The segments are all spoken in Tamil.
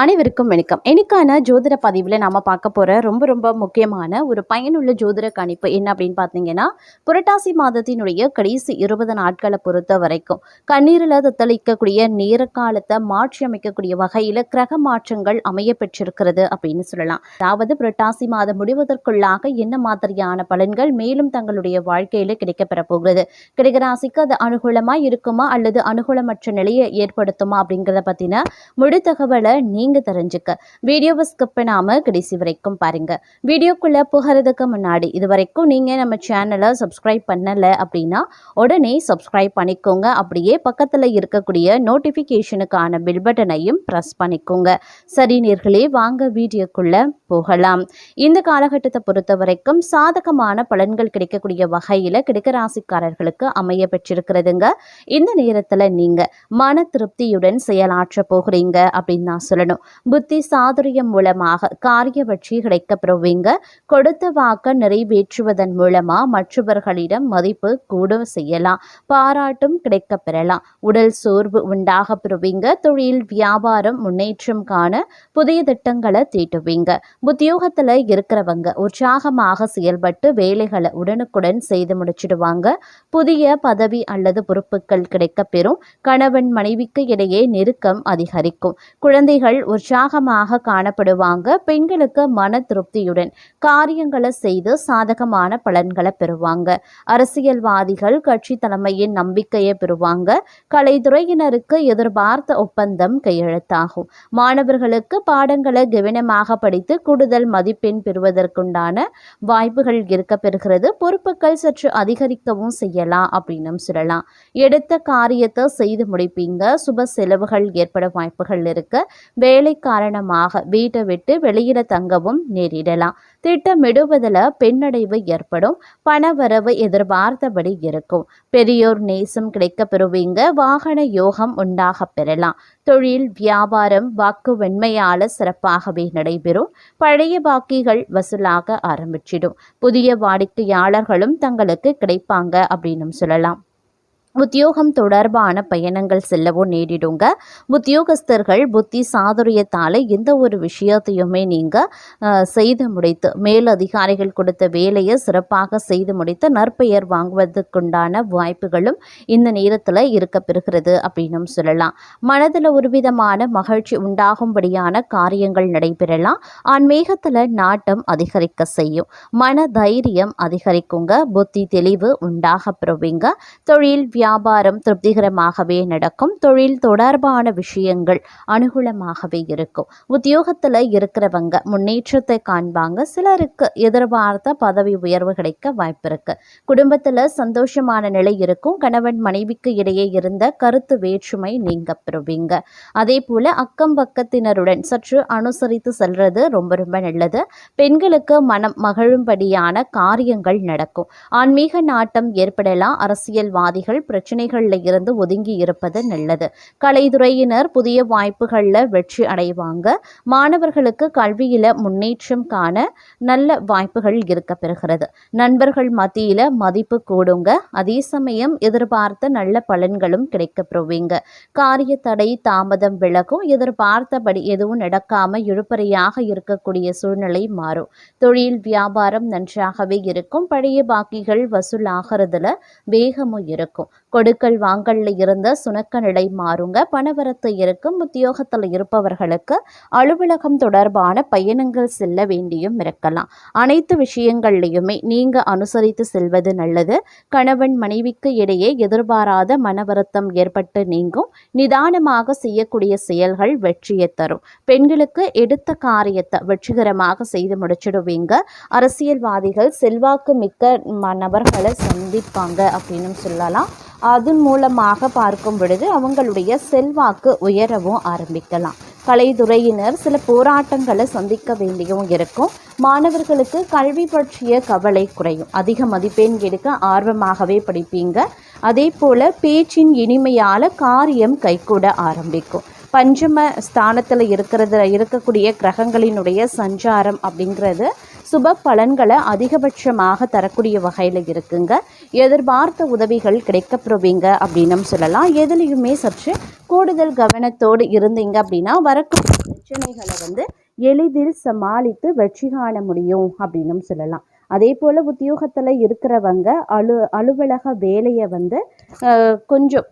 அனைவருக்கும் வணக்கம். எனக்கான ஜோதிட பதிவில் நாம் பார்க்க போகிற ரொம்ப ரொம்ப முக்கியமான ஒரு பயனுள்ள ஜோதிட கணிப்பு என்ன அப்படின்னு பார்த்தீங்கன்னா புரட்டாசி மாதத்தினுடைய கடைசி இருபது நாட்களை பொறுத்த வரைக்கும் கண்ணீரில் தத்தளிக்கக்கூடிய நேர காலத்தை மாற்றி அமைக்கக்கூடிய வகையில் கிரக மாற்றங்கள் அமைய பெற்றிருக்கிறது அப்படின்னு சொல்லலாம். அதாவது புரட்டாசி மாதம் முடிவதற்குள்ளாக என்ன மாதிரியான பலன்கள் மேலும் தங்களுடைய வாழ்க்கையில் கிடைக்கப்பெற போகிறது? கிடைக்கராசிக்கு அது அனுகூலமாக இருக்குமா? அல்லது அனுகூலமற்ற நிலையை ஏற்படுத்துமா? அப்படிங்கிறத பற்றின முழு தகவலை நீங்கள் தெரிஞ்சுக்க. வீடியோவை ஸ்கிப் பண்ணாமல் கடைசி வரைக்கும் பாருங்க. வீடியோக்குள்ளே போகிறதுக்கு முன்னாடி இது வரைக்கும் நீங்கள் நம்ம சேனலை சப்ஸ்கிரைப் பண்ணலை அப்படின்னா உடனே சப்ஸ்கிரைப் பண்ணிக்கோங்க. அப்படியே பக்கத்தில் இருக்கக்கூடிய நோட்டிஃபிகேஷனுக்கான பில் பட்டனையும் ப்ரெஸ் பண்ணிக்கோங்க. சரி நேர்களே வாங்க வீடியோக்குள்ளே போகலாம். இந்த காலகட்டத்தை பொறுத்த வரைக்கும் சாதகமான பலன்கள் கிடைக்கக்கூடிய வகையில் கிடைக்க ராசிக்காரர்களுக்கு அமைய பெற்றிருக்கிறதுங்க. இந்த நேரத்தில் நீங்கள் மன திருப்தியுடன் செயலாற்ற போகிறீங்க அப்படின்னு நான் சொல்லணும். புத்தி சாதுரியம் மூலமாக காரிய வெற்றி கிடைக்கப்பெறுவீங்க. கொடுத்த வாக்க நிறைவேற்றுவதன் மூலமா மற்றவர்களிடம் மதிப்பு கூட செய்யலாம். பாராட்டும் கிடைக்கப்பெறலாம். உடல் சோர்வு உண்டாக பெறுவீங்க தொழில் வியாபாரம் முன்னேற்றம் காண புதிய திட்டங்களை தீட்டுவீங்க. உத்தியோகத்துல இருக்கிறவங்க உற்சாகமாக செயல்பட்டு வேலைகளை உடனுக்குடன் செய்து முடிச்சிடுவாங்க. புதிய பதவி அல்லது பொறுப்புகள் கிடைக்கப்பெறும். கணவன் மனைவிக்கு இடையே நெருக்கம் அதிகரிக்கும். குழந்தைகள் பெண்கள் உற்சாகமாக காணப்படுவாங்க. பெண்களுக்கு மன திருப்தியுடன் காரியங்களை செய்து சாதகமான பலன்களை பெறுவாங்க. அரசியல்வாதிகள் கட்சி தலைமையின் நம்பிக்கையை பெறுவாங்க. கலைத்துறையினருக்கு எதிர்பார்த்த ஒப்பந்தம் கையெழுத்தாகும். மாணவர்களுக்கு பாடங்களை கவனமாக படித்து கூடுதல் மதிப்பெண் பெறுவதற்குண்டான வாய்ப்புகள் இருக்க பெறுகிறது. பொறுப்புகள் சற்று அதிகரிக்கவும் செய்யலாம் அப்படின்னு சொல்லலாம். எடுத்த காரியத்தை செய்து முடிப்பீங்க. சுப செலவுகள் ஏற்பட வாய்ப்புகள் இருக்கு. வேலை காரணமாக வீட்டை விட்டு வெளியில தங்கவும் நேரிடலாம். திட்டமிடுவதில் பின்னடைவு ஏற்படும். பணவரவு எதிர்பார்த்தபடி இருக்கும். பெரியோர் நேசம் கிடைக்க பெறுவீங்க. வாகன யோகம் உண்டாக பெறலாம். தொழில் வியாபாரம் வாக்கு வெண்மையால சிறப்பாகவே நடைபெறும். பழைய பாக்கிகள் வசூலாக ஆரம்பிச்சிடும். புதிய வாடிக்கையாளர்களும் தங்களுக்கு கிடைப்பாங்க அப்படின்னு சொல்லலாம். உத்தியோகம் தொடர்பான பயணங்கள் செல்லவோ நேரிடுங்க. உத்தியோகஸ்தர்கள் புத்தி சாதுரியத்தால் எந்த ஒரு விஷயத்தையுமே நீங்கள் செய்து முடித்து மேலதிகாரிகள் கொடுத்த வேலையை சிறப்பாக செய்து முடித்து நற்பெயர் வாங்குவதற்குண்டான வாய்ப்புகளும் இந்த நேரத்தில் இருக்க பெறுகிறது அப்படின்னும் சொல்லலாம். மனதில் ஒரு விதமான மகிழ்ச்சி உண்டாகும்படியான காரியங்கள் நடைபெறலாம். ஆன்மீகத்தில் நாட்டம் அதிகரிக்க செய்யும். மன தைரியம் அதிகரிக்குங்க. புத்தி தெளிவு உண்டாக பெறுவீங்க. தொழில் வியாபாரம் திருப்திகரமாகவே நடக்கும். தொழில் தொடர்பான விஷயங்கள் அனுகூலமாகவே இருக்கும். உத்தியோகத்தில் இருக்கிறவங்க முன்னேற்றத்தை காண்பாங்க. சிலருக்கு எதிர்பார்த்த பதவி உயர்வு கிடைக்க வாய்ப்பு இருக்கு. குடும்பத்தில் சந்தோஷமான நிலை இருக்கும். கணவன் மனைவிக்கு இடையே இருந்த கருத்து வேற்றுமை நீங்க பெறுவீங்க. அதே போல அக்கம் பக்கத்தினருடன் சற்று அனுசரித்து செல்றது ரொம்ப ரொம்ப நல்லது. பெண்களுக்கு மனம் மகிழும்படியான காரியங்கள் நடக்கும். ஆன்மீக நாட்டம் ஏற்படலாம். அரசியல்வாதிகள் பிரச்சனைகளில் இருந்து ஒதுங்கி இருப்பது நல்லது. கலைத்துறையினர் புதிய வாய்ப்புகளில் வெற்றி அடைவாங்க. மாணவர்களுக்கு கல்வியில் முன்னேற்றம் காண நல்ல வாய்ப்புகள் இருக்க பெறுகிறது. நண்பர்கள் மத்தியில் மதிப்பு கூடுங்க. அதே சமயம் எதிர்பார்த்த நல்ல பலன்களும் கிடைக்க பெறுவீங்க. காரிய தடை தாமதம் விலகும். எதிர்பார்த்தபடி எதுவும் நடக்காம இழுப்பறையாக இருக்கக்கூடிய சூழ்நிலை மாறும். தொழில் வியாபாரம் நன்றாகவே இருக்கும். பழைய பாக்கிகள் வசூலாகிறதுல வேகமும் இருக்கும். கொடுக்கல் வாங்கல்ல இருந்த சுணக்க நிலை மாறுங்க. பணவரத்து இருக்கும். உத்தியோகத்தில் இருப்பவர்களுக்கு அலுவலகம் தொடர்பான பயணங்கள் செல்ல வேண்டியும் இருக்கலாம். அனைத்து விஷயங்கள்லையுமே நீங்க அனுசரித்து செல்வது நல்லது. கணவன் மனைவிக்கு இடையே எதிர்பாராத மனவருத்தம் ஏற்பட்டு நீங்கும். நிதானமாக செய்யக்கூடிய செயல்கள் வெற்றியை தரும். பெண்களுக்கு எடுத்த காரியத்தை வெற்றிகரமாக செய்து முடிச்சிடுவீங்க. அரசியல்வாதிகள் செல்வாக்கு மிக்க ம- நபர்களை சந்திப்பாங்க அப்படின்னு சொல்லலாம். அதன் மூலமாக பார்க்கும் பொழுது அவங்களுடைய செல்வாக்கு உயரவும் ஆரம்பிக்கலாம். கலைத்துறையினர் சில போராட்டங்களை சந்திக்க வேண்டியும் இருக்கும். மாணவர்களுக்கு கல்வி பற்றிய கவலை குறையும். அதிக மதிப்பெண் எடுக்க ஆர்வமாகவே படிப்பீங்க. அதே போல் பேச்சின் இனிமையால் காரியம் கைகூட ஆரம்பிக்கும். பஞ்சம ஸ்தானத்தில் இருக்கிறது இருக்கக்கூடிய கிரகங்களினுடைய சஞ்சாரம் அப்படிங்கிறது சுப பலன்களை அதிகபட்சமாக தரக்கூடிய வகையில் இருக்குங்க. எதிர்பார்த்த உதவிகள் கிடைக்கப்பெறுவீங்க அப்படின்னும் சொல்லலாம். எதுலேயுமே சற்று கூடுதல் கவனத்தோடு இருந்தீங்க அப்படின்னா வரக்கூடிய பிரச்சனைகளை வந்து எளிதில் சமாளித்து வெற்றி காண முடியும் அப்படின்னும் சொல்லலாம். அதே போல் உத்தியோகத்தில் இருக்கிறவங்க அலு அலுவலக வேலையை வந்து கொஞ்சம்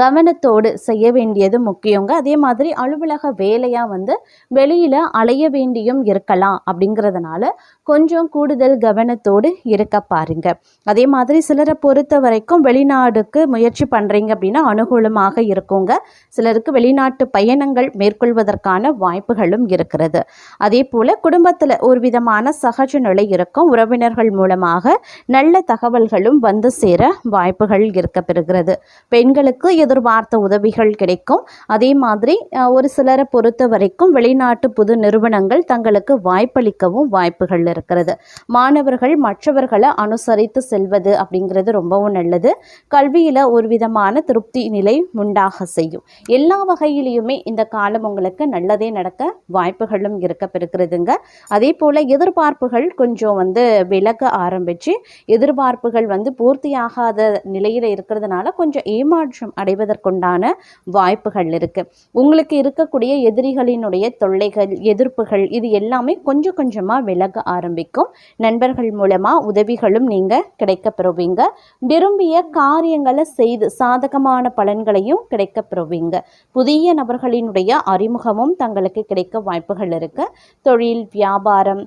கவனத்தோடு செய்ய வேண்டியது முக்கியங்க. அதே மாதிரி அலுவலக வேலையாக வந்து வெளியில் அலைய வேண்டியும் இருக்கலாம் அப்படிங்கிறதுனால கொஞ்சம் கூடுதல் கவனத்தோடு இருக்க பாருங்க. அதே மாதிரி சிலரை பொறுத்த வரைக்கும் வெளிநாடுக்கு முயற்சி பண்ணுறீங்க அப்படின்னா அனுகூலமாக இருக்குங்க. சிலருக்கு வெளிநாட்டு பயணங்கள் மேற்கொள்வதற்கான வாய்ப்புகளும் இருக்கிறது. அதே போல் குடும்பத்தில் ஒரு விதமான சகஜ நிலை இருக்கும். உறவினர்கள் மூலமாக நல்ல தகவல்களும் வந்து சேர வாய்ப்புகள் இருக்க பெறுகிறது. பெண்களுக்கு எதிர்பார்த்த உதவிகள் கிடைக்கும். அதே மாதிரி ஒரு சிலரை பொறுத்த வரைக்கும் வெளிநாட்டு புது நிறுவனங்கள் தங்களுக்கு வாய்ப்பளிக்கவும் வாய்ப்புகள் இருக்கிறது. மாணவர்கள் மற்றவர்களை அனுசரித்து செல்வது அப்படிங்கிறது ரொம்பவும் நல்லது. கல்வியில் ஒரு விதமான திருப்தி நிலை உண்டாக செய்யும். எல்லா வகையிலையுமே இந்த காலம் உங்களுக்கு நல்லதே நடக்க வாய்ப்புகளும் இருக்க பெறுகிறதுங்க. அதே போல் எதிர்பார்ப்புகள் கொஞ்சம் வந்து விலக ஆரம்பித்து எதிர்பார்ப்புகள் வந்து பூர்த்தியாகாத நிலையில் இருக்கிறதுனால கொஞ்சம் ஏமாற்றம் அடைவதற்குண்டான வாய்ப்புகள் இருக்குது உங்களுக்கு இருக்கக்கூடிய எதிரிகளினுடைய தொல்லைகள் எதிர்ப்புகள் இது எல்லாமே கொஞ்சம் கொஞ்சமாக விலக ஆரம்பிக்கும். நண்பர்கள் மூலமாக உதவிகளும் நீங்கள் கிடைக்க பெறுவீங்க. விரும்பிய காரியங்களை செய்து சாதகமான பலன்களையும் கிடைக்கப் பெறுவீங்க. புதிய நபர்களினுடைய அறிமுகமும் தங்களுக்கு கிடைக்க வாய்ப்புகள் இருக்குது தொழில் வியாபாரம்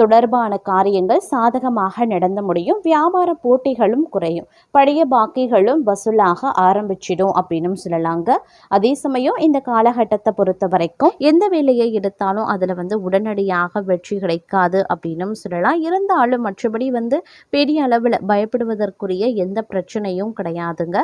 தொடர்பான காரியங்கள் சாதகமாக நடந்த முடியும். வியாபார போட்டிகளும் குறையும். பழைய பாக்கிகளும் வசூலாக ஆரம்பிச்சிடும் அப்படின்னும் சொல்லலாங்க. அதே சமயம் இந்த காலகட்டத்தை பொறுத்த வரைக்கும் எந்த வேலையை எடுத்தாலும் அதில் வந்து உடனடியாக வெற்றி கிடைக்காது அப்படின்னும் சொல்லலாம். இருந்தாலும் மற்றபடி வந்து பெரிய அளவில் பயப்படுவதற்குரிய எந்த பிரச்சனையும் கிடையாதுங்க.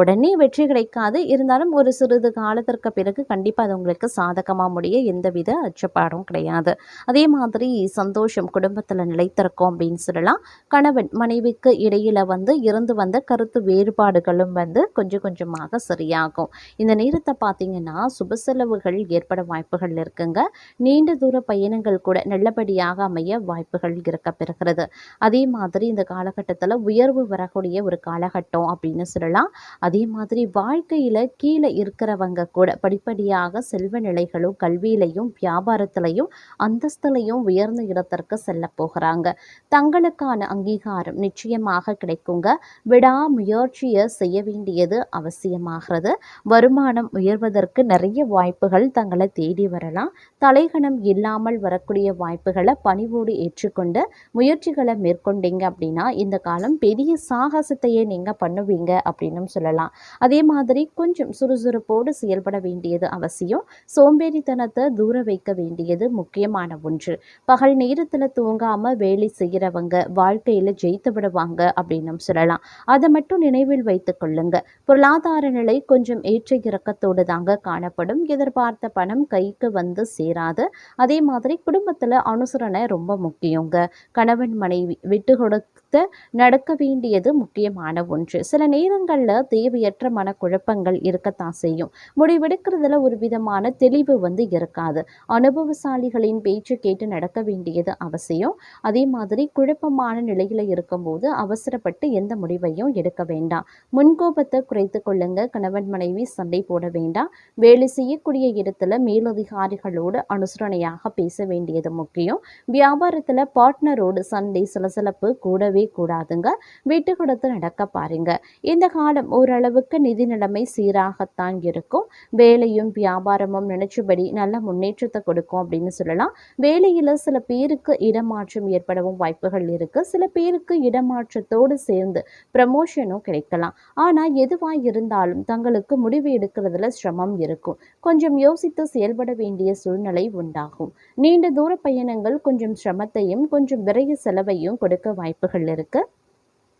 உடனே வெற்றி கிடைக்காது. இருந்தாலும் ஒரு சிறிது காலத்திற்கு பிறகு கண்டிப்பாக அது உங்களுக்கு சாதகமாக முடிய எந்தவித அச்சப்பாடும் கிடையாது. அதே மாதிரி சந்தோஷம் குடும்பத்தில் நிலைத்திருக்கும் அப்படின்னு சொல்லலாம். கணவன் மனைவிக்கு இடையில் வந்து இருந்து வந்த கருத்து வேறுபாடுகளும் வந்து கொஞ்சம் கொஞ்சமாக சரியாகும். இந்த நேரத்தை பார்த்தீங்கன்னா சுப செலவுகள் ஏற்பட வாய்ப்புகள் இருக்குங்க. நீண்ட தூர பயணங்கள் கூட நல்லபடியாக அமைய வாய்ப்புகள் இருக்க பெறுகிறது. அதே மாதிரி இந்த காலகட்டத்தில் உயர்வு வரக்கூடிய ஒரு காலகட்டம் அப்படின்னு சொல்லலாம். அதே மாதிரி வாழ்க்கையில் கீழே இருக்கிறவங்க கூட படிப்படியாக செல்வ நிலைகளும் கல்வியிலையும் வியாபாரத்திலையும் அந்தஸ்திலையும் உயர்ந்த இடத்திற்கு செல்ல போகிறாங்க. தங்களுக்கான அங்கீகாரம் நிச்சயமாக கிடைக்குங்க. விடாமுயற்சியை செய்ய வேண்டியது அவசியமாகிறது. வருமானம் உயர்வதற்கு நிறைய வாய்ப்புகள் தங்களை தேடி வரலாம். தலைகணம் இல்லாமல் வரக்கூடிய வாய்ப்புகளை பணிவோடு ஏற்றுக்கொண்டு முயற்சிகளை மேற்கொண்டீங்க அப்படின்னா இந்த காலம் பெரிய சாகசத்தையே நீங்கள் பண்ணுவீங்க அப்படின்னு சொல்லலாம். அதே மாதிரி கொஞ்சம் சுறுசுறுப்போடு செயல்பட வேண்டியது அவசியம். சோம்பேறித்தனத்தை தூர வைக்க வேண்டியது முக்கியமான ஒன்று. பகல் நேரத்தில் தூங்காமல் வேலை செய்கிறவங்க வாழ்க்கையில் ஜெயித்து விடுவாங்க அப்படின்னு சொல்லலாம். அதை மட்டும் நினைவில் வைத்துக் கொள்ளுங்க. பொருளாதார நிலை கொஞ்சம் ஏற்ற இறக்கத்தோடு தாங்க காணப்படும். எதிர்பார்த்த பணம் கைக்கு வந்து சேராது. அதே மாதிரி குடும்பத்தில் அனுசரணை ரொம்ப முக்கியங்க. கணவன் மனைவி விட்டு கொடுத்து நடக்க வேண்டியது முக்கியமான ஒன்று. சில நேரங்களில் தேவையற்ற மனக்குழப்பங்கள் இருக்கத்தான் செய்யும். முடிவெடுக்கிறதுல ஒரு விதமான தெளிவு வந்து இருக்காது. அனுபவசாலிகளின் பேச்சு கேட்டு நடக்க வேண்டியது அவசியம். அதே மாதிரி குழப்பமான நிலையில் இருக்கும்போது அவசரப்பட்டு எந்த முடிவையும் எடுக்க வேண்டாம். முன்கோபத்தை குறைத்து கொள்ளுங்க. கணவன் மனைவி சண்டை போட வேண்டாம். வேலை செய்யக்கூடிய இடத்துல மேலதிகாரிகளோடு அனுசரணையாக பேச வேண்டியது முக்கியம். வியாபாரத்தில் பார்ட்னரோடு சண்டை சலசலப்பு கூடவே கூடாதுங்க விட்டு கொடுத்து நடக்க பாருங்க. இந்த காலம் ஓரளவுக்கு நிதி நிலைமை சீராகத்தான் இருக்கும். வேலையும் வியாபாரமும் நினைச்சபடி நல்ல முன்னேற்றத்தை கொடுக்கும் அப்படின்னு சொல்லலாம். வேலையில் சில பேருக்கு இடமாற்றம் ஏற்படவும் வாய்ப்புகள் இருக்கு. சில பேருக்கு இடமாற்றத்தோடு சேர்ந்து ப்ரமோஷனும் கிடைக்கலாம். ஆனால் எதுவாக இருந்தாலும் தங்களுக்கு முடிவு எடுக்கிறதுல சிரமம் இருக்கும். கொஞ்சம் யோசித்து செயல்பட வேண்டிய சூழ்நிலை உண்டாகும். நீண்ட தூர பயணங்கள் கொஞ்சம் சிரமத்தையும் கொஞ்சம் விரைய செலவையும் கொடுக்க வாய்ப்புகள் இருக்கு.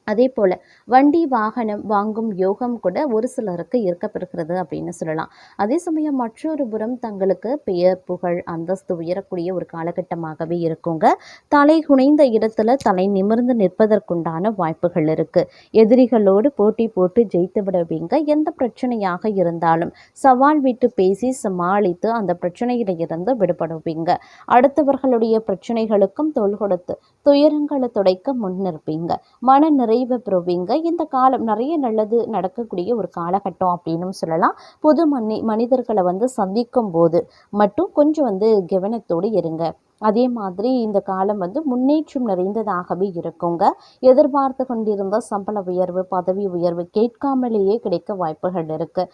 அதே போல் வண்டி வாகனம் வாங்கும் யோகம் கூட ஒரு சிலருக்கு இருக்கப்பெறுகிறது அப்படின்னு சொல்லலாம். அதே சமயம் மற்றொரு புறம் தங்களுக்கு பெயர் புகழ் அந்தஸ்து உயரக்கூடிய ஒரு காலகட்டமாகவே இருக்குங்க. தலை குனைந்த இடத்துல தலை நிமிர்ந்து நிற்பதற்குண்டான வாய்ப்புகள் இருக்கு. எதிரிகளோடு போட்டி போட்டு ஜெயித்து விடுவீங்க. எந்த பிரச்சனையாக இருந்தாலும் சவால் விட்டு பேசி சமாளித்து அந்த பிரச்சனையில இருந்து விடுபடுவீங்க. அடுத்தவர்களுடைய பிரச்சனைகளுக்கும் தொல் கொடுத்து துயரங்களை துடைக்க முன்னிற்பீங்க மன நிறைவை பெறுவீங்க. இந்த காலம் நிறைய நல்லது நடக்கக்கூடிய ஒரு காலகட்டம் அப்படின்னு சொல்லலாம். புது மனி மனிதர்களை வந்து சந்திக்கும் போது மட்டும் கொஞ்சம் வந்து கவனத்தோடு இருங்க. அதே மாதிரி இந்த காலம் வந்து முன்னேற்றம் நிறைந்ததாகவே இருக்குங்க. எதிர்பார்த்து கொண்டிருந்த சம்பள உயர்வு பதவி உயர்வு கேட்காமலேயே கிடைக்க வாய்ப்புகள் இருக்குது